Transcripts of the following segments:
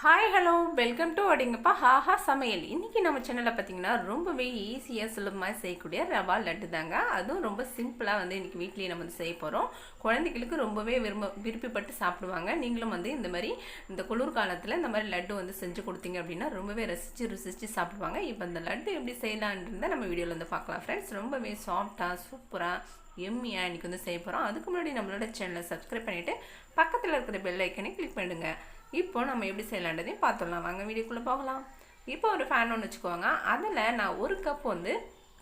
Hi hello welcome to அப்படிங்கப்பா ஹாஹா சமையல் இன்றைக்கி நம்ம சேனலில் பார்த்தீங்கன்னா ரொம்பவே ஈஸியாக சுலபமாக செய்யக்கூடிய ரவா லட்டு தாங்க. அதுவும் ரொம்ப சிம்பிளாக வந்து இன்றைக்கி வீட்லேயே நம்ம வந்து செய்ய போகிறோம் குழந்தைகளுக்கு ரொம்பவே விரும்ப விருப்பப்பட்டு சாப்பிடுவாங்க. நீங்களும் வந்து இந்த மாதிரி இந்த குளிர் காலத்தில் இந்த மாதிரி லட்டு வந்து செஞ்சு கொடுத்தீங்க அப்படின்னா ரொம்பவே ரசித்து ருசித்து சாப்பிடுவாங்க. இப்போ இந்த லட்டு எப்படி செய்யலான்றதை நம்ம வீடியோவில் வந்து பார்க்கலாம் ஃப்ரெண்ட்ஸ் ரொம்பவே சாஃப்டாக சூப்பராக எம்மியாக இன்றைக்கி வந்து செய்ய போகிறோம் அதுக்கு முன்னாடி நம்மளோட சேனலை சப்ஸ்கிரைப் பண்ணிவிட்டு பக்கத்தில் இருக்கிற பெல் ஐக்கனை கிளிக் பண்ணிடுங்க. இப்போ நம்ம எப்படி செய்யலான்றதையும் பார்த்துடலாம். வாங்க வீடியோக்குள்ளே போகலாம். இப்போ ஒரு ஃபேன் ஒன்று வச்சுக்கோங்க. அதில் நான் ஒரு கப் வந்து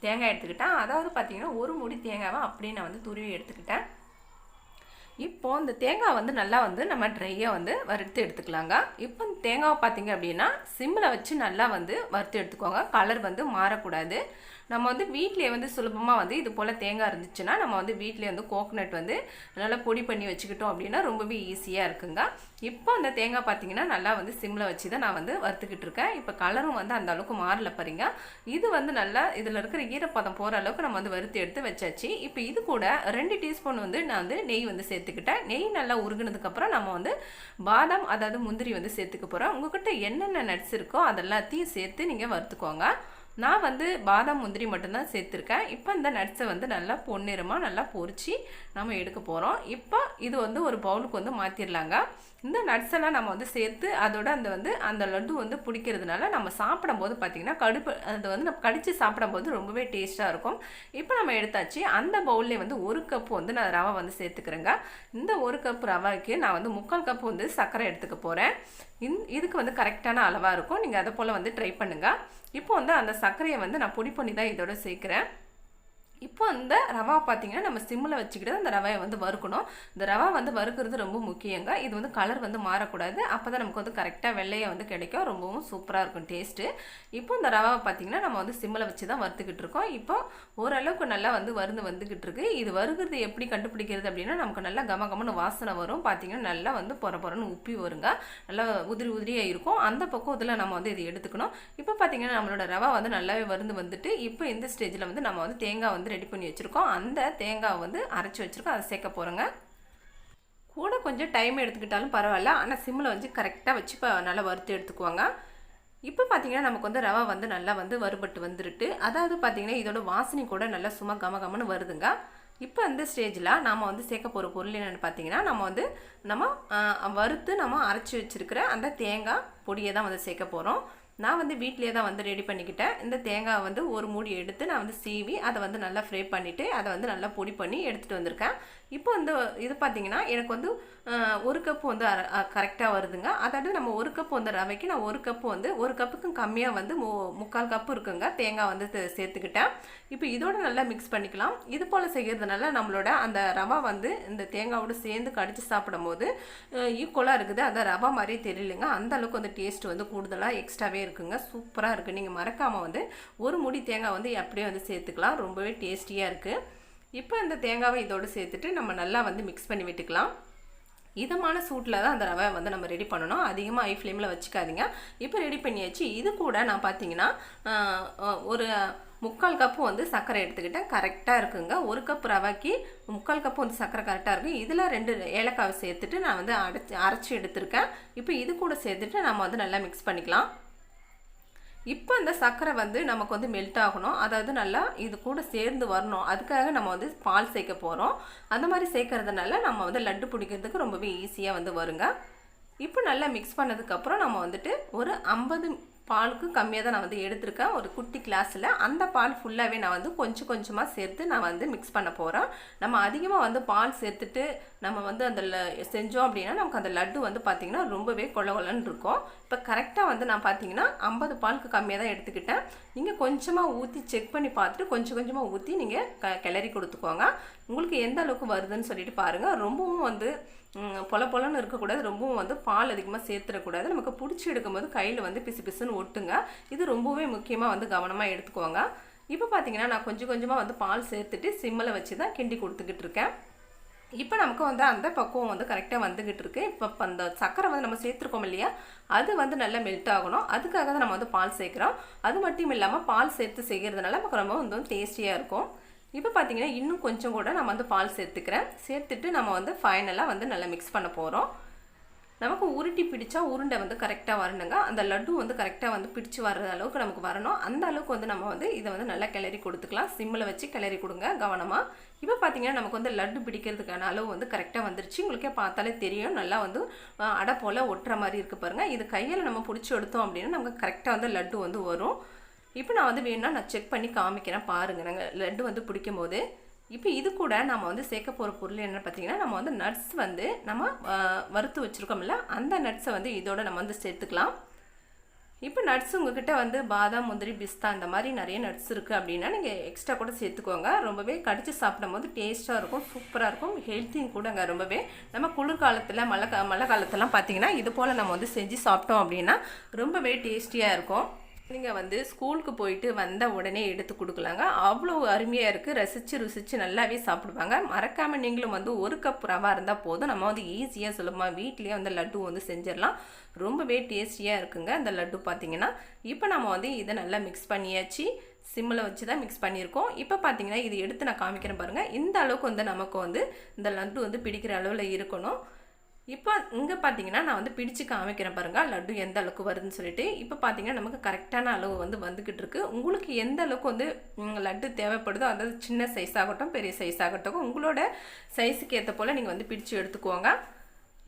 தேங்காய் எடுத்துக்கிட்டேன். அதாவது பார்த்திங்கன்னா ஒரு முடி தேங்காவை அப்படியே நான் வந்து துருவி எடுத்துக்கிட்டேன். இப்போ இந்த தேங்காய் வந்து நல்லா வந்து நம்ம ட்ரையாக வந்து வறுத்து எடுத்துக்கலாங்க. இப்போ இந்த தேங்காவை பார்த்தீங்க அப்படின்னா சிம்மில் வச்சு நல்லா வந்து வறுத்து எடுத்துக்கோங்க. கலர் வந்து மாறக்கூடாது. நம்ம வந்து வீட்டிலே வந்து சுலபமாக வந்து இது போல் தேங்காய் இருந்துச்சுன்னா நம்ம வந்து வீட்டிலே வந்து கோகனட் வந்து நல்லா பொடி பண்ணி வச்சுக்கிட்டோம் அப்படின்னா ரொம்பவே ஈஸியாக இருக்குங்க. இப்போ அந்த தேங்காய் பார்த்தீங்கன்னா நல்லா வந்து சிம்மில் வச்சு தான் நான் வந்து வறுத்துக்கிட்டு இருக்கேன். இப்போ கலரும் வந்து அந்த அளவுக்கு மாறல பாருங்க. இது வந்து நல்லா இதில் இருக்கிற ஈரப்பதம் போகிற அளவுக்கு நம்ம வந்து வறுத்து எடுத்து வச்சாச்சு. இப்போ இது கூட ரெண்டு டீஸ்பூன் வந்து நான் வந்து நெய் வந்து சேர்த்துக்கிட்டேன். நெய் நல்லா உருகுனதுக்கப்புறம் நம்ம வந்து பாதாம் அதாவது முந்திரி வந்து சேர்த்துக்க போகிறோம் உங்ககிட்ட என்னென்ன நட்ஸ் இருக்கோ அதெல்லாத்தையும் சேர்த்து நீங்கள் வறுத்துக்கோங்க. நான் வந்து பாதாம் முந்திரி மட்டும்தான் சேர்த்துருக்கேன். இப்போ இந்த நட்ஸை வந்து நல்லா பொன்னிறமாக நல்லா பொறிச்சு நம்ம எடுக்க போகிறோம் இப்போ இது வந்து ஒரு பவுலுக்கு வந்து மாற்றிடலாங்க இந்த நட்ஸ் எல்லாம் நம்ம வந்து சேர்த்து அதோட அந்த வந்து அந்த லட்டு வந்து பிடிக்கிறதுனால நம்ம சாப்பிடும்போது பார்த்திங்கன்னா கடுப்பு அது வந்து நம்ம கடித்து சாப்பிடும்போது ரொம்பவே டேஸ்ட்டாக இருக்கும். இப்போ நம்ம எடுத்தாச்சு அந்த பவுல்லே வந்து ஒரு கப் வந்து நான் ரவை வந்து சேர்த்துக்கிறேங்க. இந்த ஒரு கப் ரவைக்கு நான் வந்து முக்கால் கப் வந்து சர்க்கரை எடுத்துக்க போகிறேன் இந் இதுக்கு வந்து கரெக்டான அளவாக இருக்கும். நீங்கள் அதை போல் வந்து ட்ரை பண்ணுங்கள் இப்போ வந்து அந்த சர்க்கரையை வந்து நான் பொடி பண்ணி தான் இதோட சேர்க்குறேன். இப்போ அந்த ரவா பார்த்தீங்கன்னா நம்ம சிம்மில் வச்சுக்கிட்டு அந்த ரவையை வந்து வறுக்கணும். இந்த ரவா வந்து வறுக்கிறது ரொம்ப முக்கியங்க. இது வந்து கலர் வந்து மாறக்கூடாது. அப்போ தான் நமக்கு வந்து கரெக்டாக வெள்ளையை வந்து கிடைக்கும். ரொம்பவும் சூப்பராக இருக்கும் டேஸ்ட்டு இப்போ இந்த ரவாவை பார்த்தீங்கன்னா நம்ம வந்து சிம்மில் வச்சு தான் வறுத்துக்கிட்டு இருக்கோம். இப்போ ஓரளவுக்கு நல்லா வந்து வருந்து வந்துக்கிட்டு இருக்கு. இது வருகிறது எப்படி கண்டுபிடிக்கிறது அப்படின்னா நமக்கு நல்லா கம கமன்னு வாசனை வரும். பார்த்தீங்கன்னா நல்லா வந்து பொற பொறன்னு உப்பி வருங்க. நல்லா உதிரி உதிரியாக இருக்கும். அந்த பக்கம் இதில் நம்ம வந்து இது எடுத்துக்கணும். இப்போ பார்த்தீங்கன்னா நம்மளோட ரவா வந்து நல்லாவே வருந்து வந்துட்டு இப்போ இந்த ஸ்டேஜில் வந்து நம்ம வந்து தேங்காய் வந்து ரெடி பண்ணி வச்சுருக்கோம். அந்த தேங்காய் வந்து அரைச்சி வச்சுருக்கோம். அதை சேர்க்க போகிறோங்க கூட கொஞ்சம் டைம் எடுத்துக்கிட்டாலும் பரவாயில்ல. ஆனால் சிம்மில் வந்து கரெக்டாக வச்சு இப்போ நல்லா வறுத்து எடுத்துக்குவாங்க. இப்போ பார்த்தீங்கன்னா நமக்கு வந்து ரவா வந்து நல்லா வந்து வறுபட்டு வந்துருட்டு. அதாவது பார்த்திங்கன்னா இதோட வாசனை கூட நல்லா சும்மா கம கமன்னு வருதுங்க. இப்போ அந்த ஸ்டேஜில் நாம் வந்து சேர்க்க போகிற பொருள் என்னென்னு பார்த்தீங்கன்னா நம்ம வந்து நம்ம வறுத்து நம்ம அரைச்சி வச்சுருக்கிற அந்த தேங்காய் பொடியை தான் வந்து சேர்க்க போகிறோம் நான் வந்து வீட்டிலே தான் வந்து ரெடி பண்ணிக்கிட்டேன். இந்த தேங்காய் வந்து ஒரு மூடி எடுத்து நான் வந்து சீவி அதை வந்து நல்லா ஃப்ரை பண்ணிவிட்டு அதை வந்து நல்லா பொடி பண்ணி எடுத்துகிட்டு வந்திருக்கேன். இப்போ வந்து இது பார்த்திங்கன்னா எனக்கு வந்து ஒரு கப்பு வந்து கரெக்டாக வருதுங்க. அதாவது நம்ம ஒரு கப் வந்து ரவைக்கு நான் ஒரு கப்பு வந்து ஒரு கப்புக்கும் கம்மியாக வந்து மு முக்கால் கப்பு இருக்குங்க. தேங்காய் வந்து சேர்த்துக்கிட்டேன். இப்போ இதோட நல்லா மிக்ஸ் பண்ணிக்கலாம். இது போல் செய்கிறதுனால நம்மளோட அந்த ரவா வந்து இந்த தேங்காவோடு சேர்ந்து கடித்து சாப்பிடும்போது ஈக்குவலாக இருக்குது. அந்த ரவா மாதிரியே தெரியலங்க. அந்த அளவுக்கு வந்து டேஸ்ட் வந்து கூடுதலாக எக்ஸ்ட்ராவே இருக்குங்க. சூப்பராக இருக்குது நீங்கள் மறக்காமல் வந்து ஒரு முடி தேங்காய் வந்து அப்படியே வந்து சேர்த்துக்கலாம். ரொம்பவே டேஸ்டியாக இருக்குது இப்போ இந்த தேங்காவை இதோடு சேர்த்துட்டு நம்ம நல்லா வந்து மிக்ஸ் பண்ணி விட்டுக்கலாம். இதமான சூட்டில் தான் அந்த ரவை வந்து நம்ம ரெடி பண்ணணும். அதிகமாக ஐ ஃப்ளேமில் வச்சுக்காதீங்க. இப்போ ரெடி பண்ணியாச்சு. இது கூட நான் பார்த்தீங்கன்னா ஒரு முக்கால் கப்பு வந்து சர்க்கரை எடுத்துக்கிட்டேன். கரெக்டாக இருக்குங்க. ஒரு கப் ரவைக்கு முக்கால் கப்பு வந்து சர்க்கரை கரெக்டாக இருக்கும் இதில் ரெண்டு ஏலக்காவை சேர்த்துட்டு நான் வந்து அடைச்சி அரைச்சி எடுத்திருக்கேன். இப்போ இது கூட சேர்த்துட்டு நம்ம வந்து நல்லா மிக்ஸ் பண்ணிக்கலாம். இப்போ இந்த சர்க்கரை வந்து நமக்கு வந்து மெல்ட் ஆகணும். அதாவது நல்லா இது கூட சேர்ந்து வரணும். அதுக்காக நம்ம வந்து பால் சேர்க்க போகிறோம் அந்த மாதிரி சேர்க்கறதுனால நம்ம வந்து லட்டு பிடிக்கிறதுக்கு ரொம்பவே ஈஸியாக வந்து வருங்க. இப்போ நல்லா மிக்ஸ் பண்ணதுக்கப்புறம் நம்ம வந்துட்டு ஒரு ஐம்பது பாலுக்கு கம்மியாக தான் நான் வந்து எடுத்திருக்கேன். ஒரு குட்டி கிளாஸில் அந்த பால் ஃபுல்லாகவே நான் வந்து கொஞ்சம் கொஞ்சமாக சேர்த்து நான் வந்து மிக்ஸ் பண்ண போகிறேன் நம்ம அதிகமாக வந்து பால் சேர்த்துட்டு நம்ம வந்து அந்த செஞ்சோம் அப்படின்னா நமக்கு அந்த லட்டு வந்து பார்த்திங்கன்னா ரொம்பவே கொல கொலன்னு இருக்கும். இப்போ கரெக்டாக வந்து நான் பார்த்தீங்கன்னா ஐம்பது பாலுக்கு கம்மியாக தான் எடுத்துக்கிட்டேன். நீங்கள் கொஞ்சமாக ஊற்றி செக் பண்ணி பார்த்துட்டு கொஞ்சம் கொஞ்சமாக ஊற்றி நீங்கள் க கிளறி கொடுத்துக்கோங்க. உங்களுக்கு எந்த அளவுக்கு வருதுன்னு சொல்லிட்டு பாருங்கள் ரொம்பவும் வந்து பொல பொலன்னு இருக்கக்கூடாது. ரொம்பவும் வந்து பால் அதிகமாக சேர்த்துடக்கூடாது. நமக்கு பிடிச்சி எடுக்கும்போது கையில் வந்து பிசு பிசுன்னு ஒட்டுங்க. இது ரொம்பவே முக்கியமாக வந்து கவனமாக எடுத்துக்கோங்க. இப்போ பார்த்தீங்கன்னா நான் கொஞ்சம் கொஞ்சமாக வந்து பால் சேர்த்துட்டு சிம்மில் வச்சு தான் கிண்டி கொடுத்துக்கிட்டு இருக்கேன் இப்போ நமக்கு வந்து அந்த பக்குவம் வந்து கரெக்டாக வந்துக்கிட்டு இருக்கு இப்போ அந்த சக்கரை வந்து நம்ம சேர்த்துருக்கோம் இல்லையா? அது வந்து நல்லா மெல்ட் ஆகணும். அதுக்காக தான் நம்ம வந்து பால் சேர்க்குறோம். அது மட்டும் இல்லாமல் பால் சேர்த்து செய்கிறதுனால நமக்கு ரொம்ப வந்து டேஸ்டியாக இருக்கும். இப்போ பார்த்தீங்கன்னா இன்னும் கொஞ்சம் கூட நம்ம வந்து பால் சேர்த்துக்கிறேன். சேர்த்துட்டு நம்ம வந்து ஃபைனலாக வந்து நல்லா மிக்ஸ் பண்ண போகிறோம் நமக்கு உருட்டி பிடிச்சா உருண்டை வந்து கரெக்டாக வரணுங்க. அந்த லட்டு வந்து கரெக்டாக வந்து பிடிச்சு வர்ற அளவுக்கு நமக்கு வரணும். அந்த அளவுக்கு வந்து நம்ம வந்து இதை வந்து நல்லா கிளறி கொடுத்துக்கலாம். சிம்மில் வச்சு கிளறி கொடுங்க கவனமாக இப்போ பார்த்தீங்கன்னா நமக்கு வந்து லட்டு பிடிக்கிறதுக்கான அளவு வந்து கரெக்டாக வந்துருச்சு. உங்களுக்கே பார்த்தாலே தெரியும். நல்லா வந்து அடை போல் ஒட்டுற மாதிரி இருக்குது பாருங்கள் இது கையில் நம்ம பிடிச்சி எடுத்தோம் அப்படின்னா நமக்கு கரெக்டாக வந்து லட்டு வந்து வரும். இப்போ நான் வந்து வேணும்னா நான் செக் பண்ணி காமிக்கிறேன் பாருங்கள் நாங்கள் லட்டு வந்து பிடிக்கும் போது இப்போ இது கூட நம்ம வந்து சேர்க்க போகிற பொருள் என்ன பார்த்தீங்கன்னா நம்ம வந்து நட்ஸ் வந்து நம்ம வறுத்து வச்சுருக்கோம்ல அந்த நட்ஸை வந்து இதோட நம்ம வந்து சேர்த்துக்கலாம். இப்போ நட்ஸ் உங்ககிட்ட வந்து பாதாம் முந்திரி பிஸ்தா அந்த மாதிரி நிறைய நட்ஸ் இருக்குது அப்படின்னா நீங்கள் எக்ஸ்ட்ரா கூட சேர்த்துக்கோங்க. ரொம்பவே கடித்து சாப்பிடும்போது டேஸ்ட்டாக இருக்கும் சூப்பராக இருக்கும் ஹெல்த்தியும் கூடங்க ரொம்பவே. நம்ம குளிர்காலத்தில் மழை மழை காலத்துலாம் பார்த்தீங்கன்னா இது போல் நம்ம வந்து செஞ்சு சாப்பிட்டோம் அப்படின்னா ரொம்பவே டேஸ்டியாக இருக்கும். நீங்கள் வந்து ஸ்கூலுக்கு போயிட்டு வந்த உடனே எடுத்து கொடுக்கலாங்க. அவ்வளோ அருமையாக இருக்குது ரசித்து ருசித்து நல்லாவே சாப்பிடுவாங்க. மறக்காமல் நீங்களும் வந்து ஒரு கப் ரவா இருந்தால் போதும். நம்ம வந்து ஈஸியாக சுலபமாக வீட்லேயே வந்து லட்டு வந்து செஞ்சிடலாம். ரொம்பவே டேஸ்டியாக இருக்குங்க அந்த லட்டு பார்த்தீங்கன்னா இப்போ நம்ம வந்து இதை நல்லா மிக்ஸ் பண்ணியாச்சு. சிம்மில் வச்சு தான் மிக்ஸ் பண்ணியிருக்கோம். இப்போ பார்த்தீங்கன்னா இது எடுத்து நான் காமிக்கிறேன் பாருங்கள் இந்த அளவுக்கு வந்து நமக்கு வந்து இந்த லட்டு வந்து பிடிக்கிற அளவில் இருக்கணும். இப்போ இங்கே பார்த்தீங்கன்னா நான் வந்து பிடிச்சு காமிக்கிறேன் பாருங்கள் லட்டு எந்த அளவுக்கு வருதுன்னு சொல்லிட்டு. இப்போ பார்த்தீங்கன்னா நமக்கு கரெக்டான அளவு வந்து வந்துக்கிட்டு இருக்கு. உங்களுக்கு எந்த அளவுக்கு வந்து லட்டு தேவைப்படுதோ அதாவது சின்ன சைஸ் ஆகட்டும் பெரிய சைஸ் ஆகட்டும் உங்களோட சைஸுக்கு ஏற்ற போல் நீங்கள் வந்து பிடிச்சு எடுத்துக்கோங்க.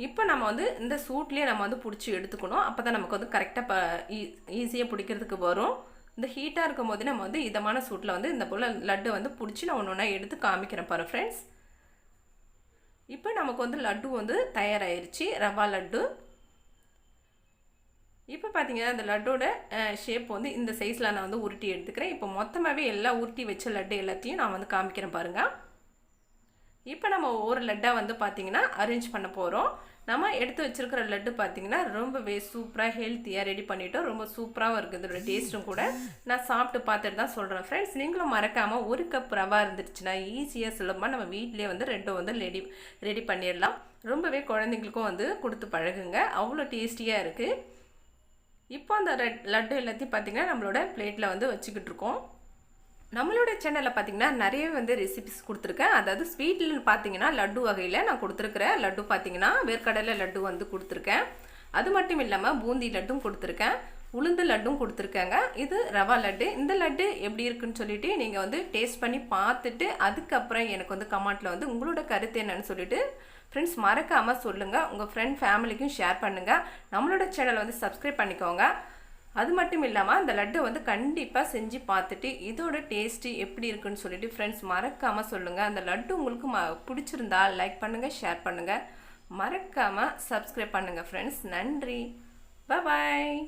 இப்போ நம்ம வந்து இந்த சூட்லேயே நம்ம வந்து பிடிச்சி எடுத்துக்கணும். அப்போ தான் நமக்கு வந்து கரெக்டாக ப ஈஸியாக பிடிக்கிறதுக்கு வரும். இந்த ஹீட்டாக இருக்கும் போது நம்ம வந்து இதமான சூட்டில் வந்து இந்த போல் லட்டு வந்து பிடிச்சி நான் ஒன்று ஒன்றா எடுத்து காமிக்கிறேன் பாரு ஃப்ரெண்ட்ஸ் இப்போ நமக்கு வந்து லட்டு வந்து தயாராகிருச்சு ரவா லட்டு. இப்போ பார்த்தீங்கன்னா அந்த லட்டோட ஷேப் வந்து இந்த சைஸில் நான் வந்து உருட்டி எடுத்துக்கிறேன். இப்போ மொத்தமாகவே எல்லா உருட்டி வச்ச லட்டு எல்லாத்தையும் நான் வந்து காமிக்கிறேன் பாருங்கள் இப்போ நம்ம ஒவ்வொரு லட்டாக வந்து பார்த்தீங்கன்னா அரேஞ்ச் பண்ண போகிறோம் நம்ம எடுத்து வச்சிருக்கிற லட்டு பார்த்தீங்கன்னா ரொம்பவே சூப்பராக ஹெல்த்தியாக ரெடி பண்ணிவிட்டோம் ரொம்ப சூப்பராகவும் இருக்குது. இதோட டேஸ்ட்டும் கூட. நான் சாப்பிட்டு பார்த்துட்டு தான் சொல்கிறேன் ஃப்ரெண்ட்ஸ் நீங்களும் மறக்காமல் ஒரு கப் ரவா இருந்துச்சுன்னா ஈஸியாக சுலபமாக நம்ம வீட்லேயே வந்து ரெண்டும் வந்து ரெடி ரெடி பண்ணிடலாம். ரொம்பவே குழந்தைங்களுக்கும் வந்து கொடுத்து பழகுங்க. அவ்வளோ டேஸ்டியாக இருக்குது இப்போ அந்த ரெட் லட்டு எல்லாத்தையும் பார்த்தீங்கன்னா நம்மளோட பிளேட்டில் வந்து வச்சுக்கிட்டு இருக்கோம். நம்மளோட சேனலில் பார்த்தீங்கன்னா நிறைய வந்து ரெசிபிஸ் கொடுத்துருக்கேன். அதாவது ஸ்வீட்டில் பார்த்தீங்கன்னா லட்டு வகையில் நான் கொடுத்துருக்குறேன். லட்டு பார்த்தீங்கன்னா வேர்க்கடலை லட்டு வந்து கொடுத்துருக்கேன். அது மட்டும் இல்லாமல் பூந்தி லட்டும் கொடுத்துருக்கேன். உளுந்து லட்டும் கொடுத்துருக்கேங்க. இது ரவா லட்டு. இந்த லட்டு எப்படி இருக்குன்னு சொல்லிட்டு நீங்கள் வந்து டேஸ்ட் பண்ணி பார்த்துட்டு அதுக்கப்புறம் எனக்கு வந்து கமெண்ட்டில் வந்து உங்களோட கருத்து என்னன்னு சொல்லிட்டு ஃப்ரெண்ட்ஸ் மறக்காமல் சொல்லுங்கள் உங்கள் ஃப்ரெண்ட் ஃபேமிலிக்கும் ஷேர் பண்ணுங்கள் நம்மளோட சேனலை வந்து சப்ஸ்கிரைப் பண்ணிக்கோங்க. அது மட்டும் இல்லாமல் அந்த லட்டு வந்து கண்டிப்பாக செஞ்சு பார்த்துட்டு இதோட டேஸ்ட்டு எப்படி இருக்குன்னு சொல்லிட்டு ஃப்ரெண்ட்ஸ் மறக்காமல் சொல்லுங்கள் அந்த லட்டு உங்களுக்கு ம பிடிச்சிருந்தா லைக் பண்ணுங்கள் ஷேர் பண்ணுங்கள் மறக்காமல் சப்ஸ்கிரைப் பண்ணுங்கள் ஃப்ரெண்ட்ஸ் நன்றி. பாய்